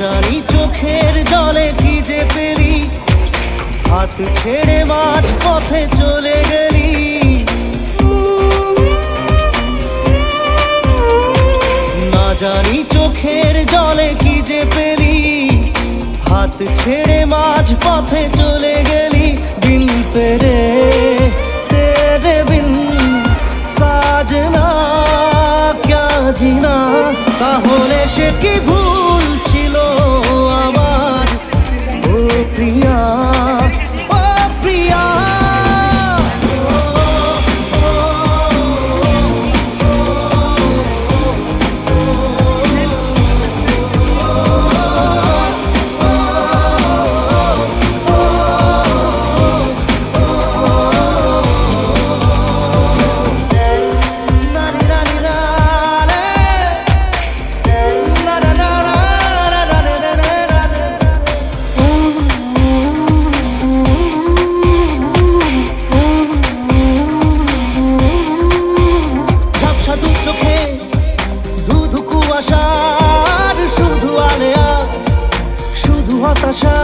জানি চোখের জলে যে পেলি হাত ছেড়ে মাঝ পথে চলে গেলি। না জানি চোখের জলে কি যে পেরি হাত ছেড়ে মাঝ পথে চলে গেলি। বিন পেরে বিন, সাজনা, ক্যা জিনা তাহলে সে কি ভুল? হতাশা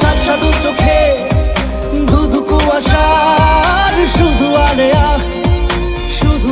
ঝাপসা দু চোখে ধুধু কুয়াশা শুধু আলেয়া শুধু